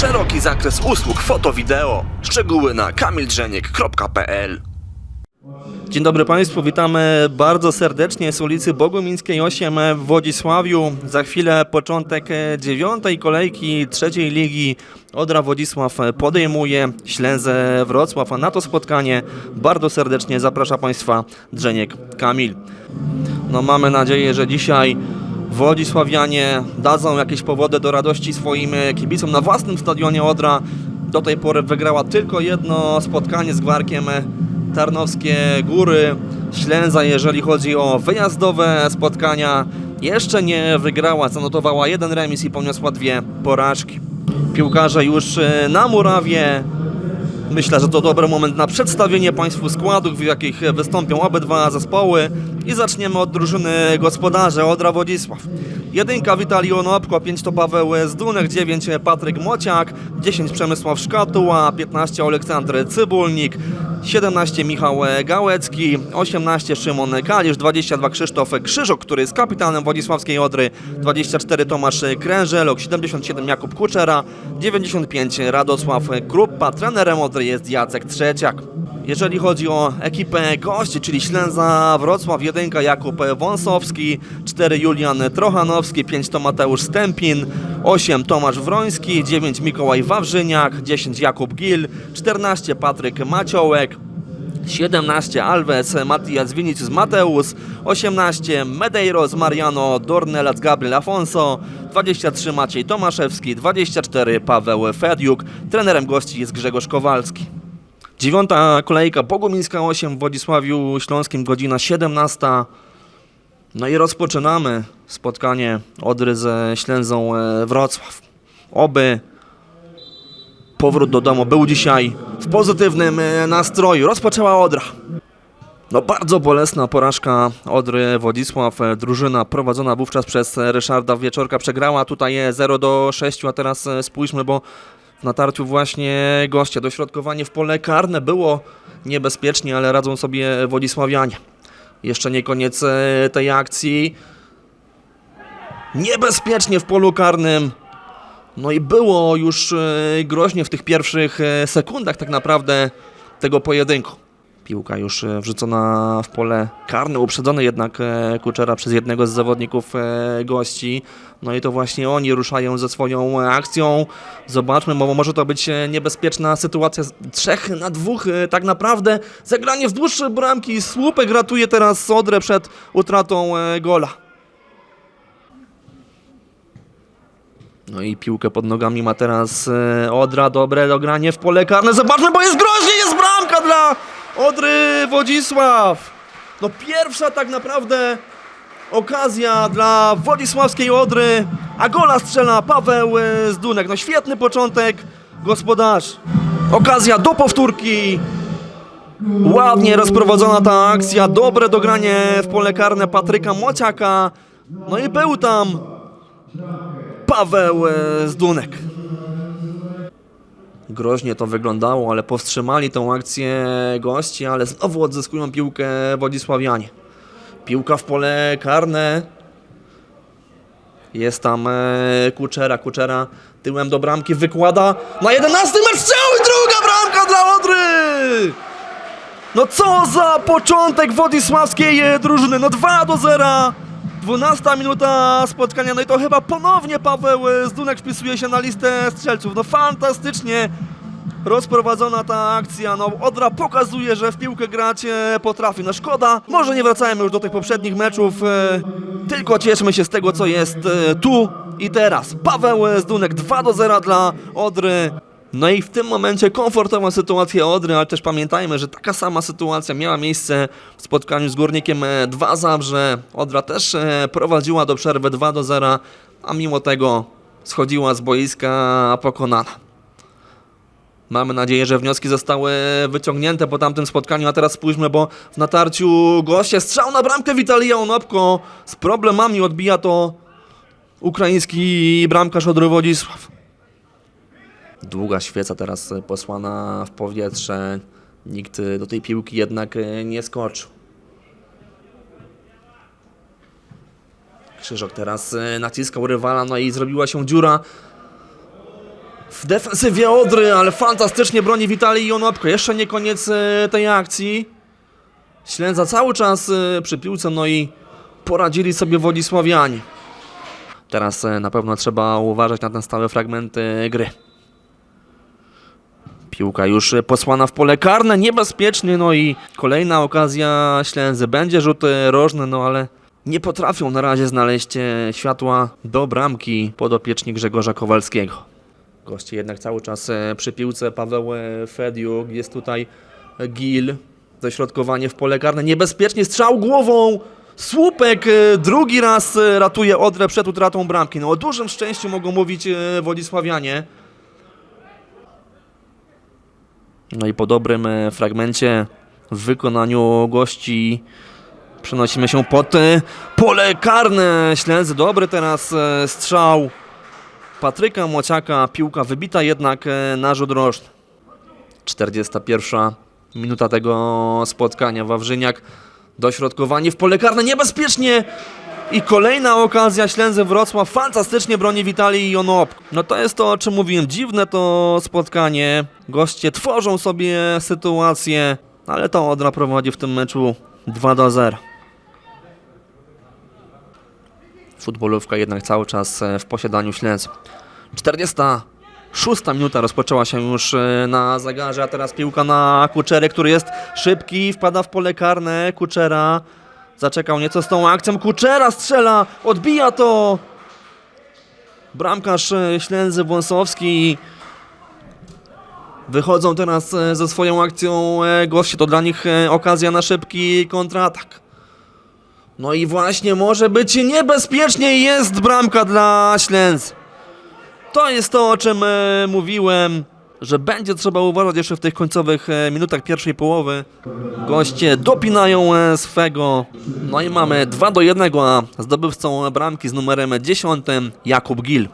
Szeroki zakres usług foto-wideo. Szczegóły na kamildrzeniek.pl Dzień dobry Państwu, witamy bardzo serdecznie z ulicy Bogumińskiej 8 w Wodzisławiu. Za chwilę początek dziewiątej kolejki trzeciej ligi. Odra Wodzisław podejmuje Ślęzę Wrocław, a na to spotkanie bardzo serdecznie zaprasza Państwa Drzeniek Kamil. No mamy nadzieję, że dzisiaj Wodzisławianie dadzą jakieś powody do radości swoim e, kibicom na własnym stadionie Odra. Do tej pory wygrała tylko jedno spotkanie z Gwarkiem e, Tarnowskie Góry. Ślęza, jeżeli chodzi o wyjazdowe spotkania, jeszcze nie wygrała. Zanotowała jeden remis i poniosła dwie porażki. Piłkarze już e, na murawie. Myślę, że to dobry moment na przedstawienie Państwu składów, w jakich wystąpią obydwa zespoły. I zaczniemy od drużyny gospodarza Odra Wodzisław. Jedynka Witalij Onopko, 5 to Paweł Zdunek, 9 Patryk Mociak, 10 Przemysław Szkatuła, 15 Aleksander Cybulnik, 17 Michał Gałecki, 18 Szymon Kalisz, 22 Krzysztof Krzyżok, który jest kapitanem Wodzisławskiej Odry, 24 Tomasz Krężelok, 77 Jakub Kuczera, 95 Radosław Kruppa, trenerem Odry jest Jacek Trzeciak. Jeżeli chodzi o ekipę gości, czyli Ślęza Wrocław, 1 Jakub Wąsowski, 4 Julian Trochanowski, 5 to Mateusz Stępin, 8 Tomasz Wroński, 9 Mikołaj Wawrzyniak, 10 Jakub Gil, 14 Patryk Maciołek, 17 Alves, Matias Vinicius Mateus, 18 Medeiros Mariano Dornelas Gabriel Afonso, 23 Maciej Tomaszewski, 24 Paweł Fediuk, trenerem gości jest Grzegorz Kowalski. Dziewiąta kolejka Bogumińska 8 w Wodzisławiu Śląskim, godzina 17. No i rozpoczynamy spotkanie Odry ze Ślęzą e, Wrocław. Oby powrót do domu był dzisiaj w pozytywnym e, nastroju. Rozpoczęła Odra. No bardzo bolesna porażka Odry Wodzisław. E, Drużyna prowadzona wówczas przez Ryszarda Wieczorka przegrała tutaj e, 0 do 6, a teraz spójrzmy, bo w natarciu właśnie goście. Dośrodkowanie w pole karne było niebezpiecznie, ale radzą sobie Wodzisławianie. Jeszcze nie koniec e, tej akcji. Niebezpiecznie w polu karnym. No i było już e, groźnie w tych pierwszych e, sekundach tak naprawdę tego pojedynku. Piłka już e, wrzucona w pole karne, uprzedzony jednak e, Kuczera przez jednego z zawodników e, gości. No i to właśnie oni ruszają ze swoją akcją. Zobaczmy, bo może to być niebezpieczna sytuacja. Trzech na dwóch tak naprawdę. Zagranie w dłuższe bramki. Słupek ratuje teraz Odrę przed utratą gola. No i piłkę pod nogami ma teraz Odra. Dobre dogranie w pole karne. Zobaczmy, bo jest groźnie, jest bramka dla Odry Wodzisław. No pierwsza tak naprawdę okazja dla Wodzisławskiej Odry, a gola strzela Paweł e, Zdunek. No świetny początek gospodarz. Okazja do powtórki. Ładnie rozprowadzona ta akcja, dobre dogranie w pole karne Patryka Mociaka. No i był tam Paweł e, Zdunek. Groźnie to wyglądało, ale powstrzymali tą akcję gości, ale znowu odzyskują piłkę Wodzisławianie. Piłka w pole karne. Jest tam e, Kuczera. Kuczera tyłem do bramki wykłada na 11 mecz strzał i druga bramka dla Odry! No co za początek Wodisławskiej e, drużyny. No 2 do 0. 12 minuta spotkania. No i to chyba ponownie Paweł Zdunek wpisuje się na listę strzelców. No fantastycznie rozprowadzona ta akcja. No Odra pokazuje, że w piłkę grać potrafi. No szkoda. Może nie wracajmy już do tych poprzednich meczów. e, Tylko cieszmy się z tego, co jest e, tu i teraz. Paweł Zdunek 2 do 0 dla Odry. No i w tym momencie komfortowa sytuacja Odry, ale też pamiętajmy, że taka sama sytuacja miała miejsce w spotkaniu z Górnikiem e, 2 Zabrze. Odra też e, prowadziła do przerwy 2 do 0, a mimo tego schodziła z boiska pokonana. Mamy nadzieję, że wnioski zostały wyciągnięte po tamtym spotkaniu, a teraz spójrzmy, bo w natarciu goście strzał na bramkę Witalija Onopko z problemami odbija to ukraiński bramkarz Odry Wodzisław. Długa świeca teraz e, posłana w powietrze. Nikt e, do tej piłki jednak e, nie skoczył. Krzyżok teraz naciskał rywala, no i zrobiła się dziura. w defensywie Odry, ale fantastycznie broni Witalij Jonopko. Jeszcze nie koniec tej akcji. Ślędza cały czas przy piłce, no i poradzili sobie Wodzisławianie. Teraz na pewno trzeba uważać na ten stałe fragmenty gry. Piłka już posłana w pole karne, niebezpiecznie, no i kolejna okazja Ślęzy. Będzie rzut e, rożny, no ale nie potrafią na razie znaleźć e, światła do bramki podopieczni Grzegorza Kowalskiego. Goście jednak cały czas e, przy piłce. Paweł Fediuk, jest tutaj Gil. Dośrodkowanie w pole karne. Niebezpiecznie strzał głową. Słupek drugi raz ratuje Odrę przed utratą bramki. No o dużym szczęściu mogą mówić e, Wodzisławianie. No i po dobrym e, fragmencie w wykonaniu gości przenosimy się pod e, pole karne. Ślędzy dobry teraz e, strzał Patryka Młociaka. Piłka wybita jednak na rzut rożny. 41 minuta tego spotkania. Wawrzyniak dośrodkowanie w pole karne niebezpiecznie i kolejna okazja Ślęzy Wrocław fantastycznie broni Witalii Jonop. No to jest to, o czym mówiłem, dziwne to spotkanie. Goście tworzą sobie sytuację, ale to Odra prowadzi w tym meczu 2 do 0. Futbolówka jednak cały czas e, w posiadaniu Ślęzy. 46 minuta rozpoczęła się już e, na zegarze, a teraz piłka na Kuczerę, który jest szybki, wpada w pole karne. Kuczera zaczekał nieco z tą akcją. Kuczera strzela, odbija to. Bramkarz e, Ślęzy Wąsowski. Wychodzą teraz e, ze swoją akcją e, goście. To dla nich okazja na szybki kontratak. No i właśnie może być niebezpiecznie. Jest bramka dla Ślęzy. To jest to, o czym mówiłem, że będzie trzeba uważać jeszcze w tych końcowych e, minutach pierwszej połowy. Goście dopinają e, swego. No i mamy 2 do 1, a zdobywcą bramki z numerem 10 Jakub Gil.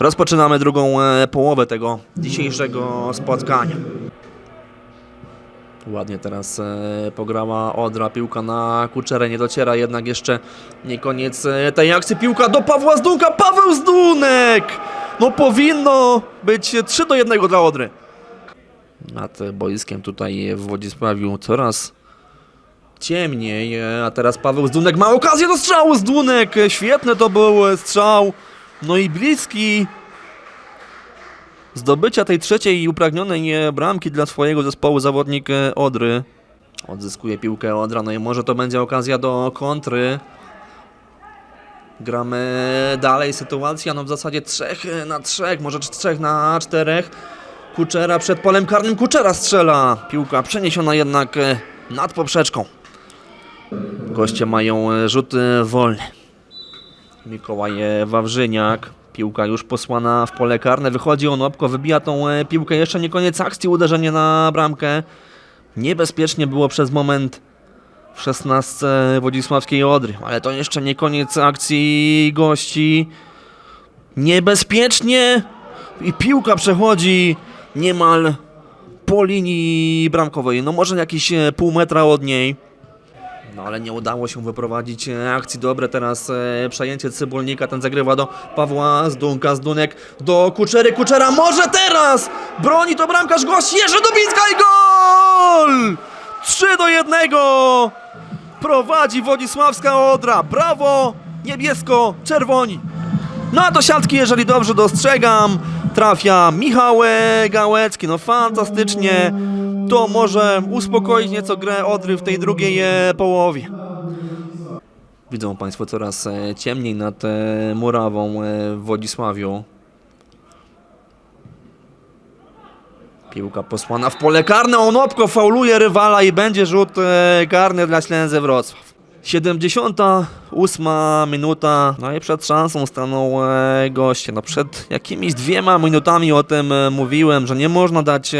Rozpoczynamy drugą e, połowę tego dzisiejszego spotkania. Ładnie teraz pograła Odra, piłka na Kuczerę, nie dociera jednak jeszcze nie koniec tej akcji. Piłka do Pawła Zdunka, Paweł Zdunek! No powinno być 3 do 1 dla Odry. Nad boiskiem tutaj w Wodzisławiu coraz ciemniej, a teraz Paweł Zdunek ma okazję do strzału. Zdunek, świetny to był strzał, no i bliski zdobycia tej trzeciej i upragnionej bramki dla swojego zespołu zawodnik Odry. Odzyskuje piłkę Odra, no i może to będzie okazja do kontry. Gramy dalej, sytuacja no w zasadzie 3 na 3, może 3 na 4. Kuczera przed polem karnym, Kuczera strzela. Piłka przeniesiona jednak e, nad poprzeczką. Goście mają e, rzuty wolne. Mikołaj e, Wawrzyniak. Piłka już posłana w pole karne. Wychodzi Onopko, wybija tą e, piłkę. Jeszcze nie koniec akcji, uderzenie na bramkę. Niebezpiecznie było przez moment w 16 Wodzisławskiej Odry, ale to jeszcze nie koniec akcji gości. Niebezpiecznie i piłka przechodzi niemal po linii bramkowej. No może jakieś e, pół metra od niej. No ale nie udało się wyprowadzić e, akcji dobre. Teraz e, przejęcie Cybulnika. Ten zagrywa do Pawła Zdunka. Zdunek do Kuczery. Kuczera może teraz! Broni to bramkarz gość Jerzy Dubińska i gol! 3 do 1! Prowadzi Wodzisławska Odra. Brawo! Niebiesko-czerwoni. No a do siatki, jeżeli dobrze dostrzegam, trafia Michał e, Gałecki. No fantastycznie. To może uspokoić nieco grę Odry w tej drugiej e, połowie. Widzą Państwo coraz e, ciemniej nad e, murawą w Wodzisławiu. Piłka posłana w pole karne. Onopko fauluje rywala i będzie rzut e, karny dla Ślęzy Wrocław. 78 minuta, no i przed szansą stanął e, goście. No przed jakimiś dwiema minutami o tym e, mówiłem, że nie można dać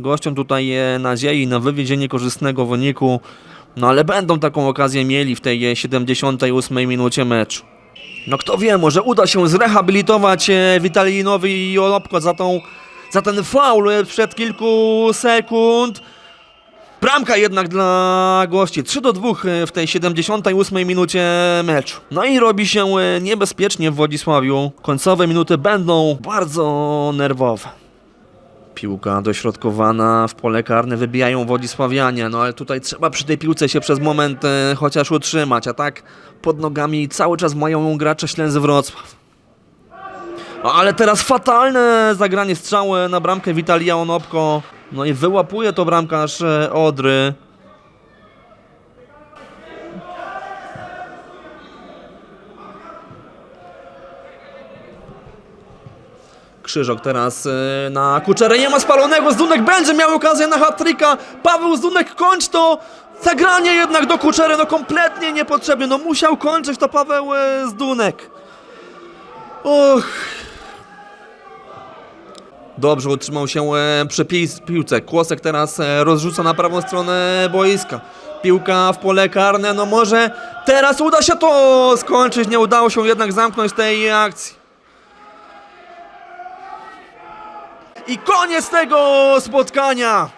gościom tutaj nadziei na wywiezienie korzystnego wyniku. No ale będą taką okazję mieli w tej e, 78 minucie meczu. No kto wie, może uda się zrehabilitować Witalinowi i Olopko za tą, za ten faul e, sprzed kilku sekund. Bramka jednak dla gości. 3 do 2 w tej 78 minucie meczu. No i robi się e, niebezpiecznie w Wodzisławiu. Końcowe minuty będą bardzo nerwowe. Piłka dośrodkowana w pole karne, wybijają Wodzisławianie, no ale tutaj trzeba przy tej piłce się przez moment e, chociaż utrzymać, a tak pod nogami cały czas mają gracze Ślęzy Wrocław. No, ale teraz fatalne zagranie strzały na bramkę Witalia Onopko. No i wyłapuje to bramkarz e, Odry. Krzyżok teraz e, na Kuczerę, nie ma spalonego, Zdunek będzie miał okazję na hat-tricka, Paweł Zdunek kończ to, zagranie jednak do Kuczery, no kompletnie niepotrzebnie, no musiał kończyć to Paweł e, Zdunek. Och. Dobrze utrzymał się e, przy pi- piłce, Kłosek teraz e, rozrzuca na prawą stronę boiska. Piłka w pole karne, no może teraz uda się to skończyć, nie udało się jednak zamknąć tej akcji. I koniec tego spotkania.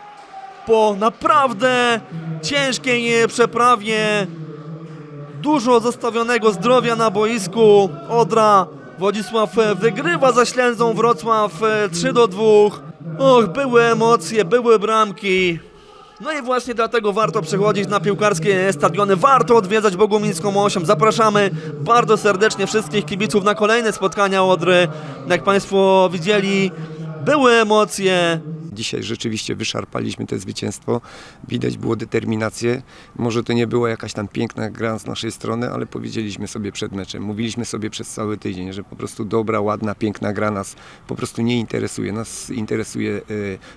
Po naprawdę ciężkiej przeprawie, dużo zostawionego zdrowia na boisku. Odra Wodzisław e, wygrywa za Ślęzą Wrocław e, 3 do 2. Och, były emocje, były bramki. No i właśnie dlatego warto przechodzić na piłkarskie stadiony, warto odwiedzać Bogumińską 8. Zapraszamy bardzo serdecznie wszystkich kibiców na kolejne spotkania Odry. Jak Państwo widzieli, były emocje, Dzisiaj rzeczywiście wyszarpaliśmy to zwycięstwo. Widać było determinację. Może to nie była jakaś tam piękna gra z naszej strony, ale powiedzieliśmy sobie przed meczem. Mówiliśmy sobie przez cały tydzień, że po prostu dobra, ładna, piękna gra nas po prostu nie interesuje. Nas interesuje e,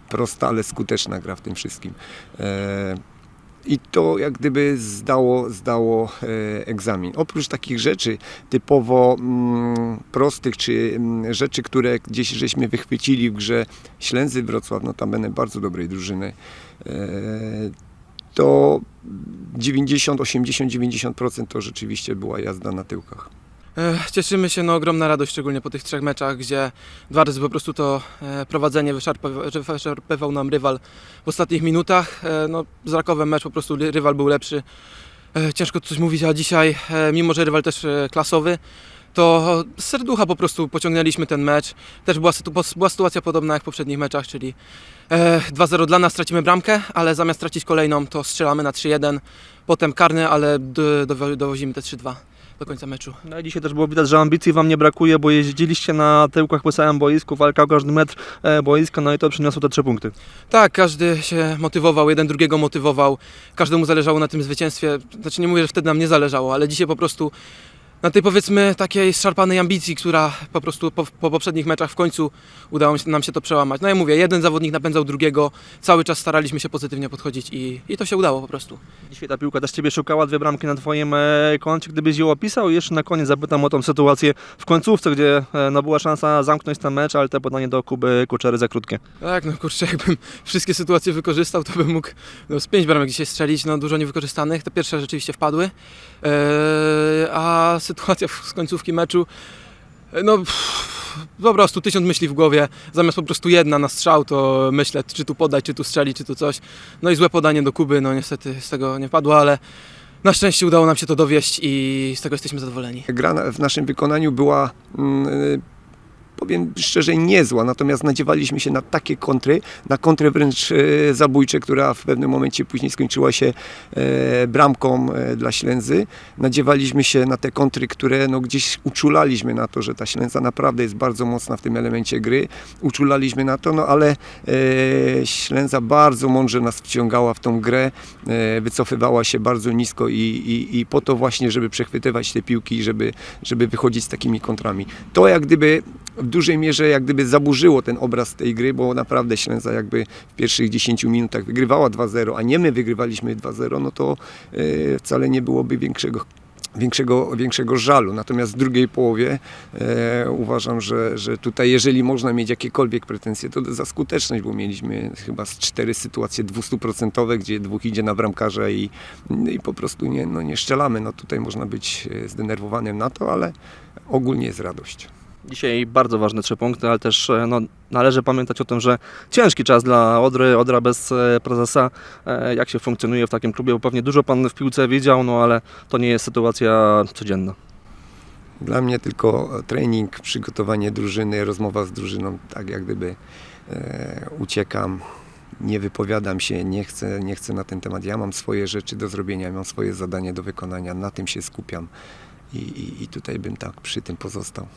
prosta, ale skuteczna gra w tym wszystkim. I to jak gdyby zdało, zdało e, egzamin. Oprócz takich rzeczy typowo mm, prostych, czy mm, rzeczy, które gdzieś żeśmy wychwycili w grze Ślęzy Wrocław, no tam będę bardzo dobrej drużyny, e, to 90, 80, 90% to rzeczywiście była jazda na tyłkach. Cieszymy się, no ogromna radość, szczególnie po tych trzech meczach, gdzie dwa razy po prostu to e, prowadzenie wyszarpywał, nam rywal w ostatnich minutach. E, No, z Rakowem mecz po prostu ry- rywal był lepszy. E, Ciężko coś mówić, a dzisiaj, mimo że rywal też klasowy, to z serducha po prostu pociągnęliśmy ten mecz. Też była, była sytuacja podobna jak w poprzednich meczach, czyli e, 2-0 dla nas, tracimy bramkę, ale zamiast tracić kolejną, to strzelamy na 3-1, potem karny, ale do, do, dowozimy te 3-2 do końca meczu. No i dzisiaj też było widać, że ambicji wam nie brakuje, bo jeździliście na tyłkach po całym boisku, walka o każdy metr e, boiska, no i to przyniosło te trzy punkty. Tak, każdy się motywował, jeden drugiego motywował, każdemu zależało na tym zwycięstwie. Znaczy nie mówię, że wtedy nam nie zależało, ale dzisiaj po prostu na tej powiedzmy takiej szarpanej ambicji, która po prostu po, po poprzednich meczach w końcu udało nam się to przełamać. No ja mówię, jeden zawodnik napędzał drugiego, cały czas staraliśmy się pozytywnie podchodzić i, i to się udało po prostu. Dzisiaj ta piłka też ciebie szukała, dwie bramki na twoim e, koncie, gdybyś ją opisał. I Jeszcze na koniec zapytam o tą sytuację w końcówce, gdzie e, no, była szansa zamknąć ten mecz, ale te podanie do Kuby Kuczery za krótkie. Tak, no kurczę, jakbym wszystkie sytuacje wykorzystał, to bym mógł no, z pięć bramek dzisiaj strzelić, no dużo niewykorzystanych. Te pierwsze rzeczywiście wpadły, eee, a sytuacja z końcówki meczu, e, no pff, po prostu tysiąc myśli w głowie, zamiast po prostu jedna na strzał, to myślę, czy tu podać, czy tu strzelić, czy tu coś. No i złe podanie do Kuby, no niestety z tego nie padło, ale na szczęście udało nam się to dowieść i z tego jesteśmy zadowoleni. Gra w naszym wykonaniu była, mm, y, powiem szczerze, niezła, natomiast nadziewaliśmy się na takie kontry, na kontry wręcz e, zabójcze, która w pewnym momencie później skończyła się e, bramką e, dla Ślęzy. Nadziewaliśmy się na te kontry, które no, gdzieś uczulaliśmy na to, że ta Ślęza naprawdę jest bardzo mocna w tym elemencie gry. Uczulaliśmy na to, no ale Ślęza bardzo mądrze nas wciągała w tą grę, wycofywała się bardzo nisko i, i, i po to właśnie, żeby przechwytywać te piłki żeby, żeby wychodzić z takimi kontrami. To jak gdyby w dużej mierze jak gdyby zaburzyło ten obraz tej gry, bo naprawdę Ślęza jakby w pierwszych 10 minutach wygrywała 2-0, a nie my wygrywaliśmy 2-0, no to e, wcale nie byłoby większego większego, większego żalu. Natomiast w drugiej połowie e, uważam, że, że tutaj jeżeli można mieć jakiekolwiek pretensje, to za skuteczność, bo mieliśmy chyba z cztery sytuacje 200%, gdzie dwóch idzie na bramkarza i, i po prostu nie, no nie szczelamy. No tutaj można być e, zdenerwowanym na to, ale ogólnie jest radość. Dzisiaj bardzo ważne trzy punkty, ale też e, no, należy pamiętać o tym, że ciężki czas dla Odry, Odra bez e, prezesa, e, jak się funkcjonuje w takim klubie, bo pewnie dużo Pan w piłce widział, no ale to nie jest sytuacja codzienna. Dla mnie tylko trening, przygotowanie drużyny, rozmowa z drużyną, tak jak gdyby e, uciekam, nie wypowiadam się, nie chcę, nie chcę na ten temat. Ja mam swoje rzeczy do zrobienia, mam swoje zadanie do wykonania, na tym się skupiam i, i, i tutaj bym tak przy tym pozostał.